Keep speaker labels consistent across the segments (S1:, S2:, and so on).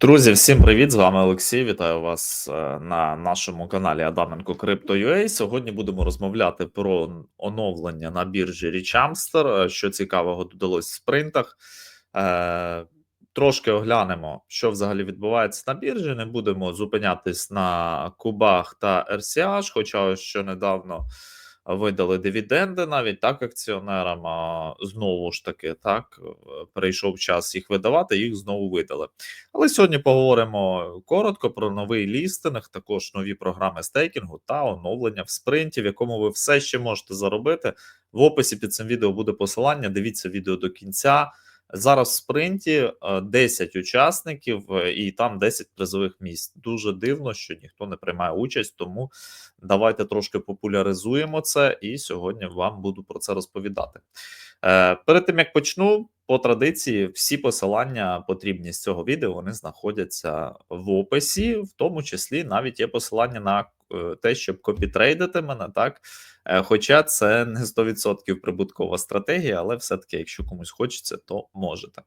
S1: Друзі, всім привіт! З вами Олексій. Вітаю вас е, на нашому каналі Адаменко Crypto.ua. Сьогодні будемо розмовляти про оновлення на біржі Річамстер. Що цікавого додалось в спринтах. Е, Трошки оглянемо, що взагалі відбувається на біржі. Не будемо зупинятись на кубах та RCH, хоча що недавно видали дивіденди навіть так акціонерам. А знову ж таки, так прийшов час їх видавати, їх знову видали. Але сьогодні поговоримо коротко про новий лістинг, також нові програми стейкінгу та оновлення в спринті, в якому ви все ще можете заробити. В описі під цим відео буде посилання. Дивіться відео до кінця. Зараз в спринті 10 е, учасників е, і там 10 призових місць. Дуже дивно, що ніхто не приймає участь, тому давайте трошки популяризуємо це, і сьогодні вам буду про це розповідати. Е, перед тим як почну, по традиції, всі посилання потрібні з цього відео вони знаходяться в описі, в тому числі навіть є посилання на те, щоб копітрейдити мене, так. Е, хоча це не 100% прибуткова стратегія, але все-таки, якщо комусь хочеться, то можете.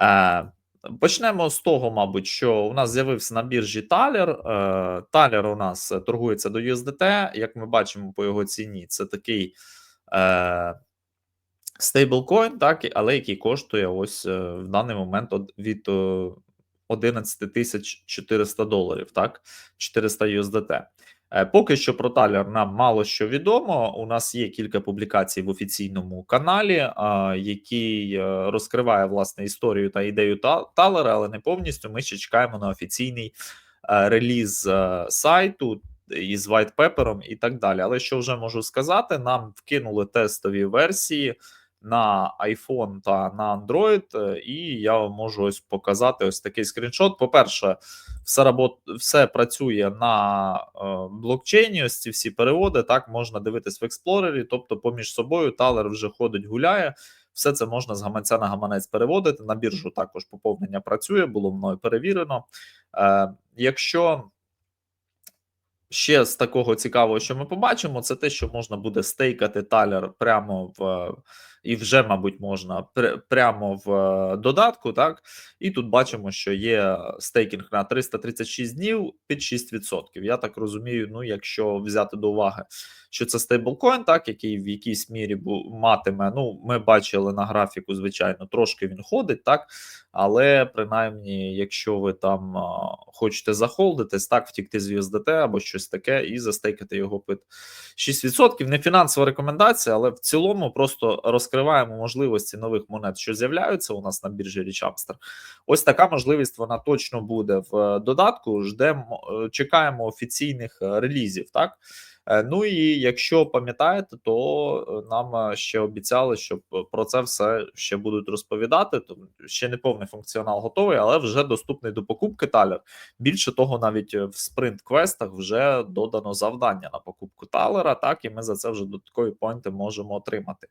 S1: Е, почнемо з того, мабуть, що у нас з'явився на біржі Талер. Талер у нас торгується до USDT. Як ми бачимо по його ціні, це такий стейблкоін, так, але який коштує ось в даний момент від 11 400 доларів, так, 400 USDT. Е, поки що про талер нам мало що відомо. У нас є кілька публікацій в офіційному каналі, який е, розкриває власне історію та ідею талера, але не повністю. Ми ще чекаємо на офіційний е, реліз сайту із white і так далі. Але що вже можу сказати, нам вкинули тестові версії на iPhone та на Android, і я можу ось показати ось такий скріншот. По-перше, все робот, все працює на е, блокчейні. Ось ці всі переводи. Так можна дивитись в експлорері, тобто поміж собою талер вже ходить, гуляє. Все це можна з гаманця на гаманець переводити. На біржу також поповнення працює, було мною перевірено. Е, Якщо ще з такого цікавого, що ми побачимо, це те, що можна буде стейкати талер прямо в і вже, мабуть, можна прямо в е, додатку. Так, і тут бачимо, що є стейкінг на 336 днів під 6%. Я так розумію, ну, якщо взяти до уваги, що це стейблкоін, так, який в якійсь мірі матиме. Ну, ми бачили на графіку, звичайно, трошки він ходить, так, але принаймні, якщо ви там хочете захолдитись, так, втікти з USDT або щось таке, і застейкати його під 6%. Не фінансова рекомендація, але в цілому просто розкриваємо можливості нових монет, що з'являються у нас на біржі Річапстер. Ось така можливість вона точно буде в додатку. Ждемо, е, чекаємо офіційних е, релізів. так. Е, ну і якщо пам'ятаєте, то е, нам е, ще обіцяли, що про це все ще будуть розповідати. То ще не повний функціонал готовий, але вже доступний до покупки талер. Більше того, навіть в спринт-квестах вже додано завдання на покупку талера. Так і ми за це вже додаткові поінти можемо отримати.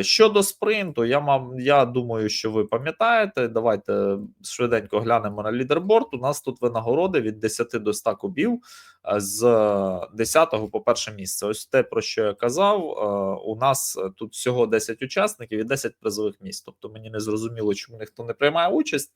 S1: Щодо спринту, я мав, я думаю, що ви пам'ятаєте. Давайте швиденько глянемо на лідерборд. У нас тут винагороди від 10 до 100 кубів з 10 по перше місце. Ось те, про що я казав. У нас тут всього 10 учасників і 10 призових місць. Тобто мені не зрозуміло, чому ніхто не приймає участь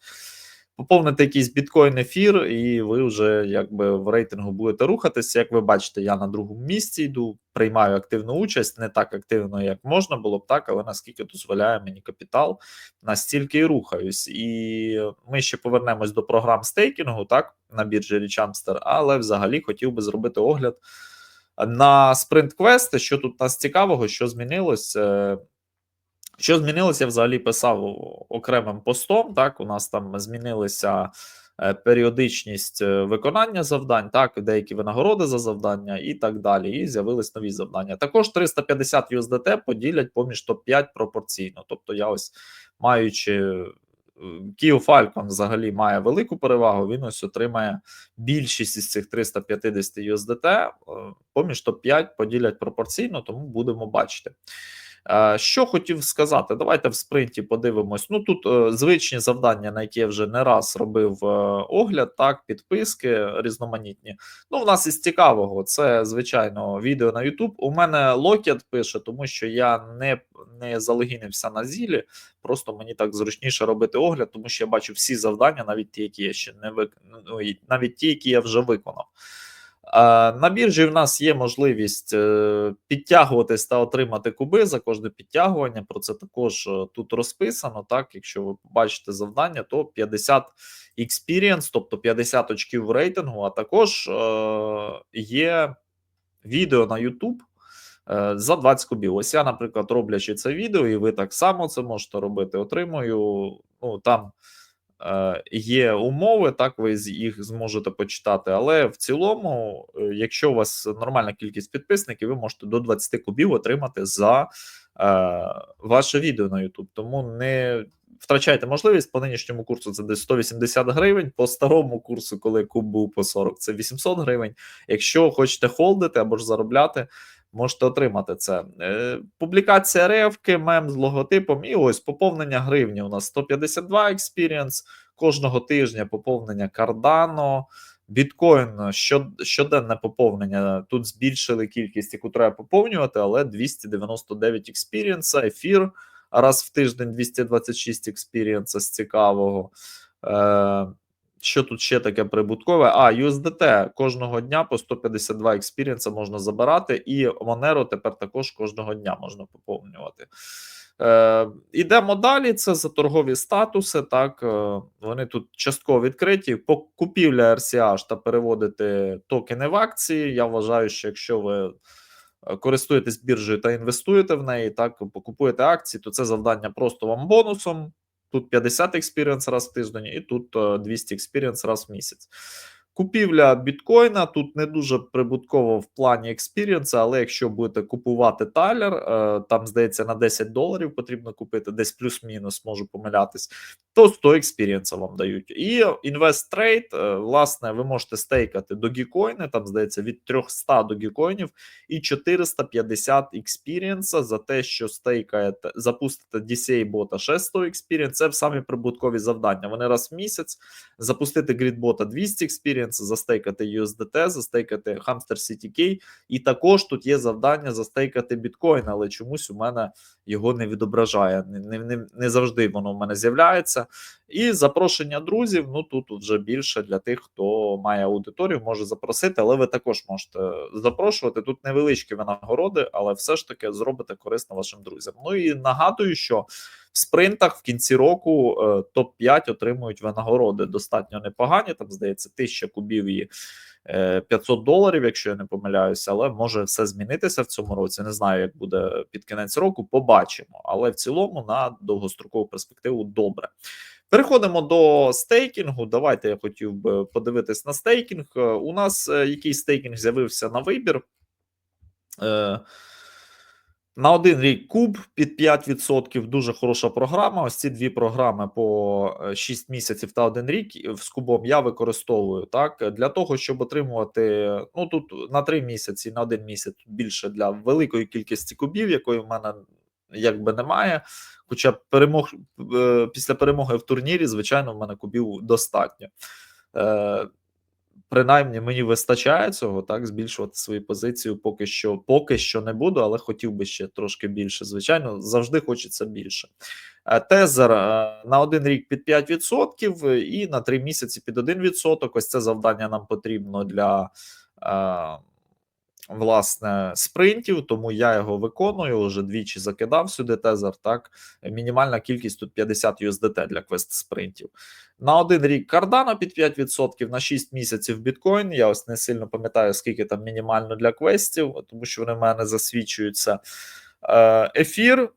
S1: поповните якийсь біткоін ефір, і ви вже якби в рейтингу будете рухатися. Як ви бачите, я на другому місці йду, приймаю активну участь, не так активно, як можна було б так, але наскільки дозволяє мені капітал, настільки і рухаюсь. І ми ще повернемось до програм стейкінгу, так, на біржі Річамстер, але взагалі хотів би зробити огляд. На спринт квести, що тут нас цікавого, що змінилось, е, що змінилося, я взагалі писав окремим постом. Так, у нас там змінилися е, періодичність е, виконання завдань, так, деякі винагороди за завдання і так далі. І з'явились нові завдання. Також 350 USDT поділять поміж топ-5 пропорційно. Тобто, я ось маючи. Е, Kio Falcon взагалі має велику перевагу. Він ось отримає більшість із цих 350 USDT, поміж топ-5 поділять пропорційно, тому будемо бачити. Е, Що хотів сказати? Давайте в спринті подивимось. Ну тут е, звичні завдання, на які я вже не раз робив е, огляд, так, підписки різноманітні. Ну, в нас із цікавого, це звичайно відео на YouTube. У мене Локет пише, тому що я не, не залогінився на зілі. Просто мені так зручніше робити огляд, тому що я бачу всі завдання, навіть ті, які я ще не вик... ну, навіть ті, які я вже виконав. На біржі в нас є можливість е, підтягуватись та отримати куби за кожне підтягування. Про це також е, тут розписано. Так, якщо ви побачите завдання, то 50 experience, тобто 50 очків в рейтингу, а також е, є відео на YouTube за 20 кубів. Ось я, наприклад, роблячи це відео, і ви так само це можете робити. Отримую. Ну там є умови, так ви їх зможете почитати. Але в цілому, е, якщо у вас нормальна кількість підписників, ви можете до 20 кубів отримати за е, ваше відео на YouTube. Тому не втрачайте можливість по нинішньому курсу. Це десь 180 гривень. По старому курсу, коли куб був по 40, це 800 гривень. Якщо хочете холдити або ж заробляти. Можете отримати це. Е, публікація ревки, мем з логотипом, і ось поповнення гривні. У нас 152 experience кожного тижня поповнення Cardano, біткоін, щоденне поповнення. Тут збільшили кількість, яку треба поповнювати, але 299 experience, ефір раз в тиждень 226 experience з цікавого. Що тут ще таке прибуткове? А, USDT кожного дня по 152 експірієнса можна забирати, і Monero тепер також кожного дня можна поповнювати. Е, Ідемо далі. Це за торгові статуси. Так, е, вони тут частково відкриті. По купівля RCH та переводити токени в акції. Я вважаю, що якщо ви е, користуєтесь біржею та інвестуєте в неї, так покупуєте акції, то це завдання просто вам бонусом. Тут 50 експіріенс раз в тиждень, і тут е, 200 експіріенс раз в місяць. Купівля біткоїна тут не дуже прибутково в плані експірієнса, але якщо будете купувати талер, е, там здається на 10 доларів потрібно купити, десь плюс-мінус, можу помилятись, то 100 експірієнса вам дають. І Trade, е, власне, ви можете стейкати догікоїни, там здається від 300 догікоїнів і 450 експірієнса за те, що стейкаєте, запустите DCA бота ще 100 експірієнс, це самі прибуткові завдання. Вони раз в місяць запустити грідбота 200 experience, застейкати USDT, застейкати Hamster CTK, і також тут є завдання застейкати біткоін, але чомусь у мене його не відображає. Не, не, не, завжди воно в мене з'являється. І запрошення друзів. Ну тут вже більше для тих, хто має аудиторію, може запросити, але ви також можете запрошувати. Тут невеличкі винагороди, але все ж таки зробите корисно вашим друзям. Ну і нагадую, що в спринтах в кінці року е, топ-5 отримують винагороди достатньо непогані. Там здається, 1000 кубів і е, 500 доларів, якщо я не помиляюся, але може все змінитися в цьому році. Не знаю, як буде під кінець року. Побачимо. Але в цілому на довгострокову перспективу добре. Переходимо до стейкінгу. Давайте я хотів би подивитись на стейкінг. Е, У нас е, який стейкінг з'явився на вибір. Е, на один рік куб під 5%. Дуже хороша програма. Ось ці дві програми по е, 6 місяців та один рік е, з кубом я використовую так для того, щоб отримувати. Ну тут на 3 місяці, на один місяць більше для великої кількості кубів, якої в мене якби немає. Хоча перемог е, після перемоги в турнірі, звичайно, в мене кубів достатньо. Е, принаймні мені вистачає цього, так збільшувати свою позицію поки що, поки що не буду, але хотів би ще трошки більше. Звичайно, завжди хочеться більше. Е, Тезер е, на один рік під 5% і на три місяці під 1%. Ось це завдання нам потрібно для. Власне, спринтів, тому я його виконую. Вже двічі закидав сюди тезер. Так, мінімальна кількість тут 50 USDT для квест спринтів. На один рік Cardano під 5%, на 6 місяців біткоін. Я ось не сильно пам'ятаю, скільки там мінімально для квестів, тому що вони в мене засвідчуються. Е, Ефір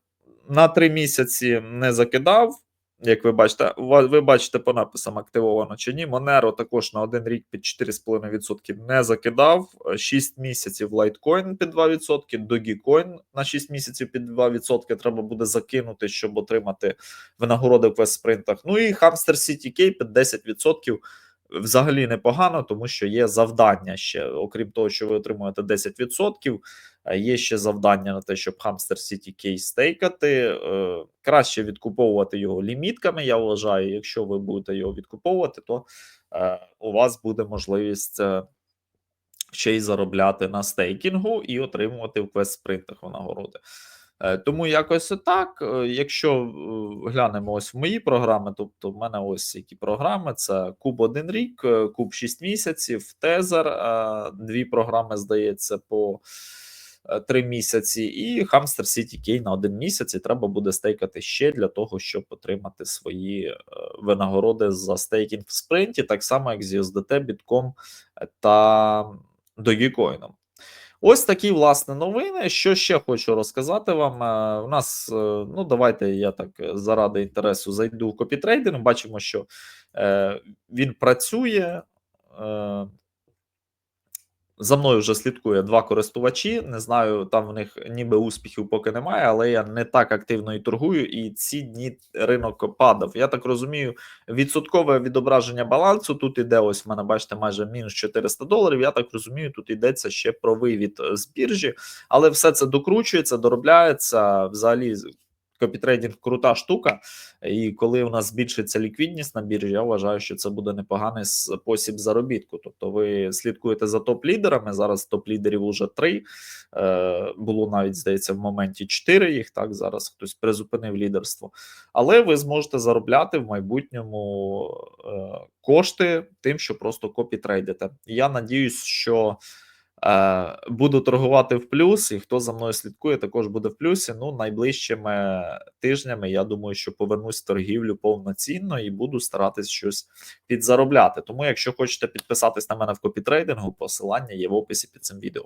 S1: на 3 місяці не закидав. Як ви бачите, ви бачите по написам активовано чи ні. Монеро також на один рік під 4,5% не закидав. 6 місяців Litecoin під 2%, Dogecoin на 6 місяців під 2% треба буде закинути, щоб отримати винагороди в квест спринтах. Ну і Hamster CTK під 10% взагалі непогано, тому що є завдання ще, окрім того, що ви отримуєте 10%, е, є ще завдання на те, щоб Hamster City Case стейкати. Е, Краще відкуповувати його лімітками. Я вважаю, якщо ви будете його відкуповувати, то е, у вас буде можливість. ще й заробляти на стейкінгу і отримувати в квест спринтах нагороди. Тому якось так. Е, Якщо е, глянемо ось в мої програми, тобто в мене ось які програми: це Куб 1 рік, е, Куб 6 місяців, Тезер, е, дві програми, здається, по 3 місяці, і Hamster City Key на один місяць, і треба буде стейкати ще для того, щоб отримати свої е, винагороди за стейкінг в спринті, так само як з USDT, бітком та Dogecoin. Ось такі власне новини. Що ще хочу розказати вам. Е, У нас, е, ну давайте я так е, заради інтересу зайду в копітрейдинг. Бачимо, що е, він працює. За мною вже слідкує два користувачі. Не знаю, там в них ніби успіхів поки немає, але я не так активно і торгую, і ці дні ринок падав. Я так розумію, відсоткове відображення балансу. Тут іде ось в мене, бачите, майже мінус 400 доларів. Я так розумію, тут йдеться ще про вивід з біржі, але все це докручується, доробляється. Взагалі, копітрейдинг крута штука. І коли у нас збільшиться ліквідність на біржі, я вважаю, що це буде непоганий спосіб заробітку. Тобто, ви слідкуєте за топ-лідерами. Зараз топ-лідерів уже три. Е, було навіть здається в моменті чотири їх. Так зараз хтось призупинив лідерство, але ви зможете заробляти в майбутньому е, кошти тим, що просто копі-трейдите. Я надіюсь, що. Е, Буду торгувати в плюс, і хто за мною слідкує, також буде в плюсі. Ну, найближчими тижнями я думаю, що повернусь в торгівлю повноцінно і буду старатись щось підзаробляти. Тому, якщо хочете підписатись на мене в копітрейдингу, посилання є в описі під цим відео.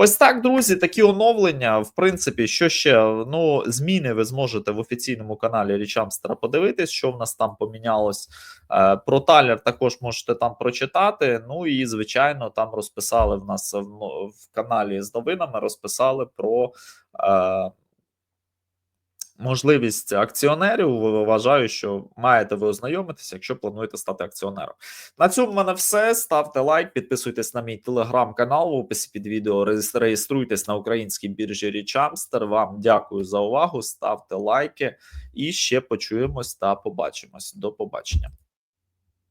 S1: Ось так, друзі, такі оновлення. В принципі, що ще ну, зміни ви зможете в офіційному каналі Річамстера подивитись, що в нас там помінялось. Е, Про талер також можете там прочитати. Ну і звичайно, там розписали в нас в, в каналі з новинами, розписали про. Можливість акціонерів вважаю, що маєте ви ознайомитися, якщо плануєте стати акціонером. На цьому в мене все. Ставте лайк, підписуйтесь на мій телеграм-канал в описі під відео. Реєструйтесь на українській біржі Річамстер. Вам дякую за увагу. Ставте лайки і ще почуємось та побачимось. До побачення.